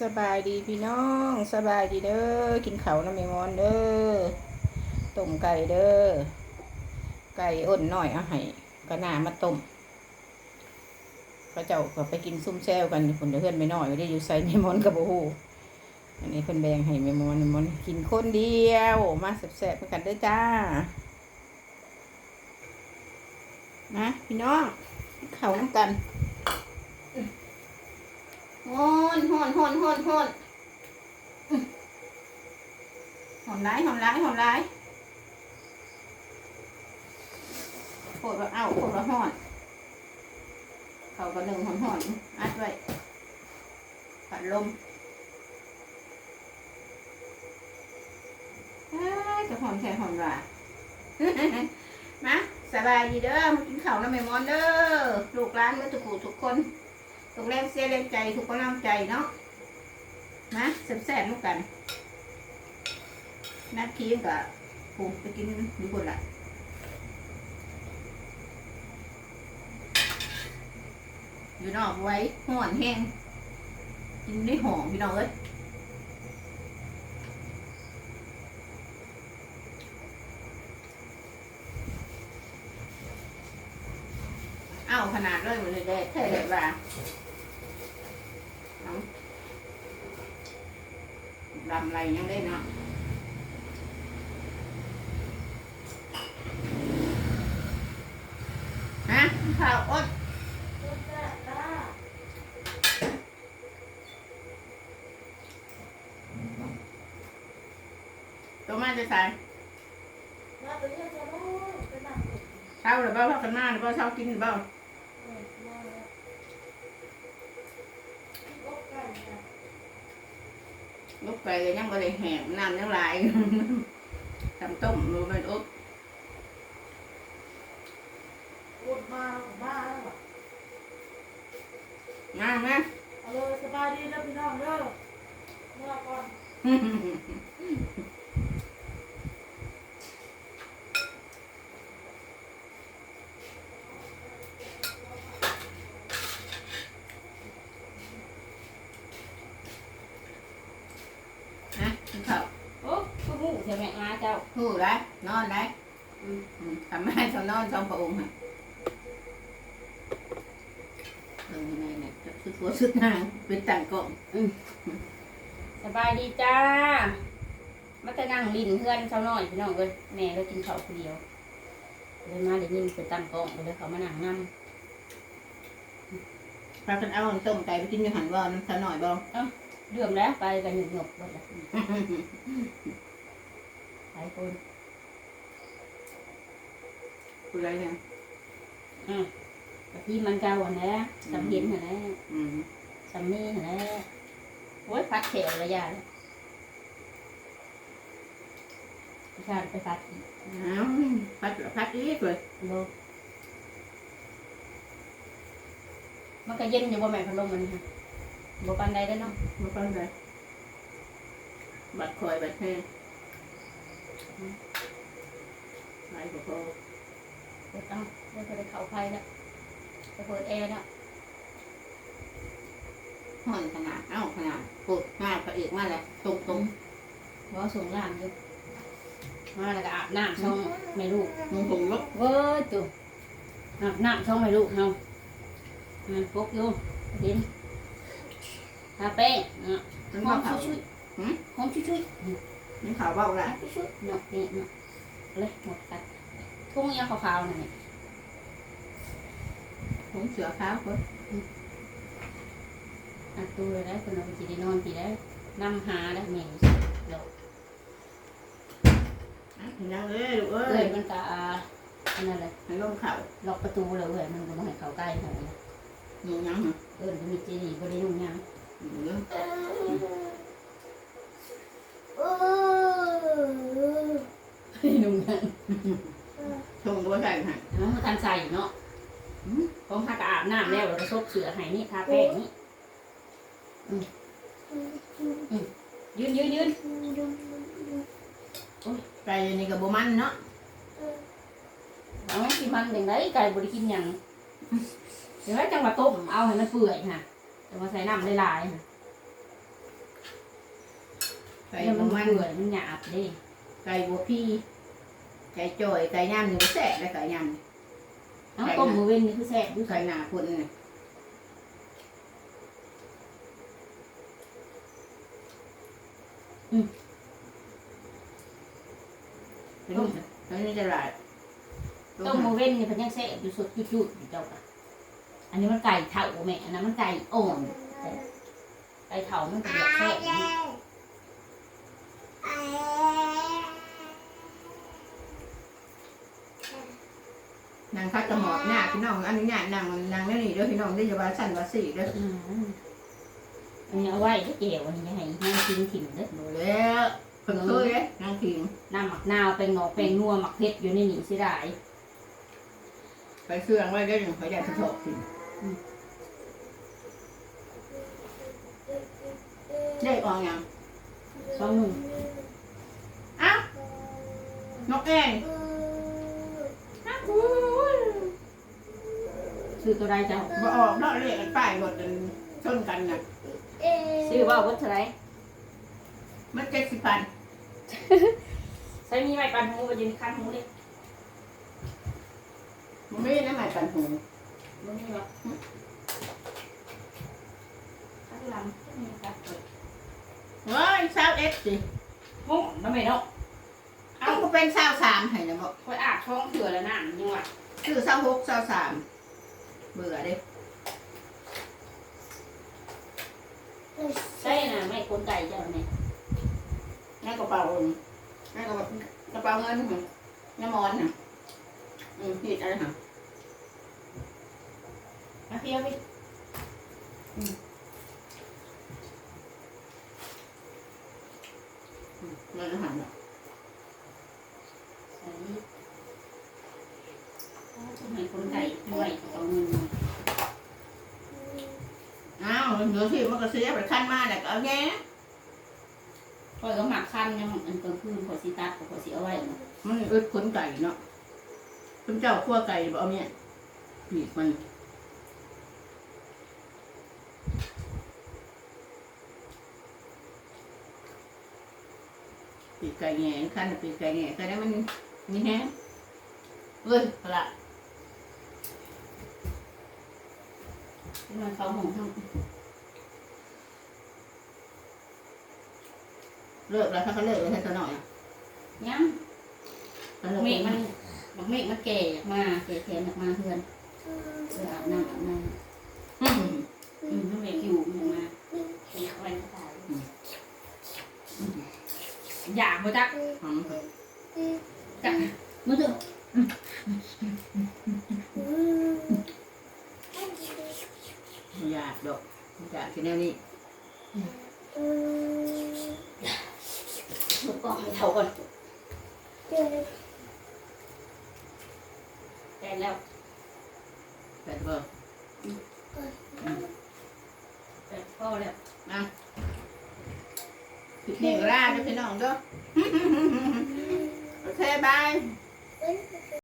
สบายดีพี่น้องสบายดีเด้อกินเขาน้ำมงมอนเด้อต้มไก่เด้อไก่อ่อนหน่อยเอาให้กระนามาต้มเขาเจ้าก็ไปกินซุ่มแซวกันคนเดือนไม่น้อยไม่ได้อยู่ใส่มงมอนกับโอ้โหอันนี้คนแบงให้แมงมอนแมงมอนกินคนเดียวมาแซ่บๆกันเด้อจ้านะพี่น้องเขาน้ำกัน ฮอนฮอนฮอนฮอนฮอนอื้อหอมร้ายหอมร้ายหอมร้ายโคตรว่าเอ้าโคตรว่าฮอนเขาก็หนึ่งหอนหอนอัดไว้ปัดลมเอ้ยจะหอมแค่หอมรามาสบายดีเด้อมากินข้าวน้ำแม่มอนเด้อลูกร้านเมื่อทุกูทุกคน ตรงแรงเสียแรงใจทุกกำลังใจเนาะนะแซ่บๆลูกกันนัดเคียงกับปูไปกินดูคนละอยู่นอกไว้ห่อนแห้งกินได้หอมพี่น้องเอ้ยเอาขนาดเลยหมดเลยเด้แท้เลยว่า ดำไรยังได้เนาะฮะข้าวอดตัวมาจะใส่เช้าหรือเปล่าพักกันมาหรือเปล่าเช้ากินหรือเปล่า ลูกไก่ก็ยังก็เลยแหมน้ำยังไหลายทำต้มรูมันอบพูดมาบ้าแล้วอะมาไหมเอาเลยสบายดีนะพี่น้องเด้อเมื่อก่อน ฮะกินข้าว โอ้ก็หูใช่ไหมมาเจ้าหูได้นอนได้อืมอืมทำให้เขานอนสองพระองค์ฮะเออในเนี่ยสุดหัวสุดนางเป็นต่างกล่องสบายดีจ้ามาแต่นั่งลินเพื่อนเช้าน้อยพี่น้องเลยแม่ก็กินข้าวคนเดียวเลยมาเดี๋ยวนี้ไปตั้งกล้องเลยเขามานั่งนั่งพากันเอาต้มไก่ไปกินอยู่หันบ่อน้ำตาหน่อยบ่เดือมแล้วไปกันหยุดหยกหมดละหลายคนกูไรเนี่ยอืมกะที่มันเก่าอันนี้สำเห็นอันนี้อืมสำนี่อันนี้โอ้ยพัดเขวระยะเลยพี่ชาติไปพัดอีกอ้าวพัดพัดอีกเลยโลมันก็เย็นอยู่บ่แม่พัดลมมันค่ะบ่ปานใดได้อเนาะ มาฟังเลยบัดคอยบัดแห้ง ไหลพอพอเปิดเอาเดี๋ยวจะไปเข้าไฟแล้วจะเปิดแอร์แล้วห่อนขนาด เอ้าขนาดปวดหน้าพระเอกมาเลยตรงตรงบ่สูงล่างอยู่มาแล้วก็อาบน้ำช่องแม่ลูกๆมึงผมลบเว้ยตู่อาบน้ำช่องแม่ลูกเฮามันปกอยู่เห็นทาแป้งเนาะมันหอมามเผาชุยหืมๆหอมชุยๆมันเผาเบาละชุดเนาะนี่เนาะ เลยหมดกันทุ่งยาขาวๆนั่นนี่ผมเสือขาวก็อัดตู้เลยได้คนเอาไปกินได้นอนปีได้นำหาได้แม่งเรายังเลยลูกเอ้เอ้ยยมันก็อันนั้นแหละให้ลงเข่าล็อกประตูเลยเอ้ยมันก็ไม่ให้เข้าใกล้เขาเลยหนูยังเหรอเอ้ยมันมีจีนี่ก็ได้นุ่งยังหนูเยอะ นุ่งยังชงตัวใส่ค่ะน้องมาทันใส่เนาะผมทากอาบน้ำแล้วเราก็ซบเสือให้นี่ทาแป้งนี่อืมอืมยืนยืนยืนไก่นี่กับโบมันเนาะเอาสิมันอย่างไรไก่บริกินหยังอย่างไรจังหวะต้มเอาให้มันเปื่อยค่ะจังหวะใส่น้ำหลายๆค่ะไก่แล้วมันมันเปื่อยมันหยาบเด้ไก่บัวพี่ไก่จ่อยไก่ย่ำนี่บ่แซ่บเลยไก่ย่เอาต้มมือเว้นนี่คือแซ่บดูำไก่หนาคนนี่เป็นนี่เป็นนี่จะหลายต้มมือเว้นนี่เพิ่นยังแซ่บอยู่สดจุดๆอยู่เจ้าค่ะอันนี้มันไก่เถ่าแม่อันนั้นมันไก่อ่อนไก่เถ่ามันก็แบบแซ่บ นางคัดกระหมอบหน้าพี่น้องอันนี้หน้านางนางนี่เด้อพี่น้องได้จะว่าสั้นว่าสี่เด้ออืมอันนี้เอาไว้ที่เกี่ยวอันนี้ให้ให้กินถิ่นเด้อหมดแล้วเพิ่งเคยเด้นางขิงน้ำหมักนาวเป็นงอกเป็นนัวหมักเพชรอยู่ในนี่สิได้ไปเครื่องไว้ได้หนึ่งเขาอยากจะถกกินได้ออกยังสองหนึ่งอ้าวนกเอ้ย ซื้อตัวใดเจ้าบ่ออกเนาะเรียกกันป้ายรถกันชนกันน่ะซื้อว่าวัดเท่าไหรมันเจ็ดสิบพันใช้มีไม้ปันหูไปยืนข้างหูเลยมันไม่ได้หมายปันหูมันมีหรอกข้างหลังก็มีครับเปิดเฮ้ยสาวเอ็ดสิมุ้งน้ำไม่เนาะเอ้าก็เป็นสาวสามให้นะบอกคอยอาบช่องเถื่อแล้วนะยังวะคือสาวหกสาวสาม เบื่อเด้ใช่น่ะไม่คนไก่เจ้าเนี่ยในกระเป๋าในกระเป๋ากระเป๋าเงินน่ะน้ำมอนน่ะอืมผิดอะไรฮะมาเที่ยวไปมันอาหารน่ะใส่ทำไมคนไก่ด้วยเอาเงินมา อ้าวเดี๋ยว ที่มันก็เสียไปขั้นมาแหละก็เอาแง่คอยก็หมักขั้นยังอันกลางคืนคอยสิตัดคอยสิเอาไว้เนาะมันอึดขนไก่เนาะคุณเจ้าคั่วไก่บ่เอาเนี่ยปีกมันปีกไก่แง่ขั้นปีกไก่แง่แต่นั้นมันมีแห้งเอ้ยเอาละมันเขาหงทั้ง เลิกแล้วถ้าเขาเลิกแล้วให้เขาหน่อยอะยังเขาเลิกเมฆมันบักเมฆมันแก่อยากมาแก่แขนอยากมาเพื่อนเพื่ออาบน้ำอาบน้ำอืมอืมถ้าเมฆอยู่มันมาเป็นควันตายอยากมาจักหอมจักมือถืออยากดอกอยากกินแนวนี้ เท่าก่อนแต่แล้วแต่เบอร์แต่พ่อแล้วนะผิดนี่ก็ล่าด้วยพี่น้องเด้อโอเคบาย Bye.